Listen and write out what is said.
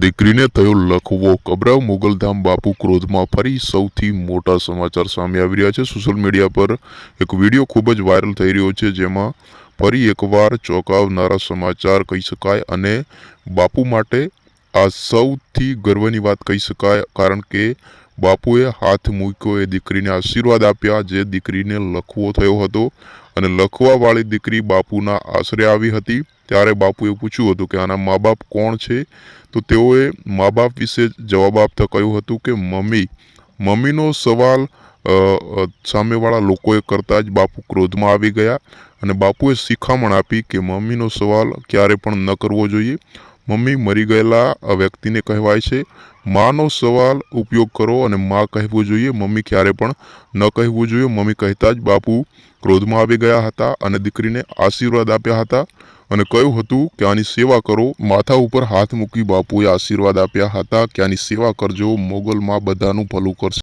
દીકરીને થયો લખવો કબરાવ મોગલધામ બાપુ ક્રોધમાં ફરી સૌથી મોટા સમાચાર સામે આવી રહ્યા છે. સોશિયલ મીડિયા પર એક વીડિયો ખૂબ જ વાયરલ થઈ રહ્યો છે, જેમાં ફરી એકવાર ચોંકાવનારા સમાચાર કહી શકાય અને બાપુ માટે આ સૌથી ગર્વની વાત કહી શકાય, કારણ કે બાપુએ હાથ મૂક્યો, એ દીકરીને આશીર્વાદ આપ્યા, જે દીકરીને લખવો થયો હતો. અને લખવાવાળી દીકરી બાપુના આશરે આવી હતી. ત્યારે બાપુએ પૂછ્યું હતું કે, આના મા બાપ કોણ છે? તો તેઓએ મા બાપ વિશે જવાબ આપતા કહ્યું હતું કે, મમ્મી. મમ્મીનો સવાલ સામેવાળા લોકોએ કરતાં જ બાપુ ક્રોધમાં આવી ગયા. અને બાપુએ શિખામણ આપી કે, મમ્મીનો સવાલ ક્યારે પણ ન કરવો જોઈએ. મમ્મી મરી ગયેલા આ વ્યક્તિને કહેવાય છે, માનો સવાલ ઉપયોગ કરો અને માં કહેવું જોઈએ, મમ્મી ક્યારે પણ ન કહેવું જોઈએ. મમ્મી કહેતા જ બાપુ ક્રોધમાં આવી ગયા હતા અને દીકરીને આશીર્વાદ આપ્યા હતા અને કહ્યું હતું કે, આની સેવા કરો. માથા ઉપર હાથ મૂકી બાપુએ આશીર્વાદ આપ્યા હતા કે, આની સેવા કરજો, મોગલમાં બધાનું ભલું કરશે.